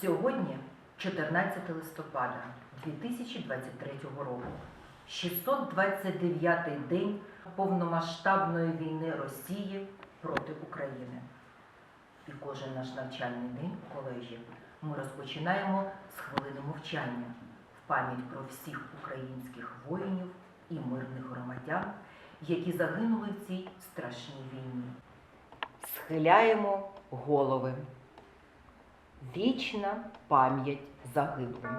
Сьогодні 14 листопада 2023 року, 629-й день повномасштабної війни Росії проти України. І кожен наш навчальний день в коледжі ми розпочинаємо з хвилини мовчання в пам'ять про всіх українських воїнів і мирних громадян, які загинули в цій страшній війні. Схиляємо голови. Вічна пам'ять загиблим.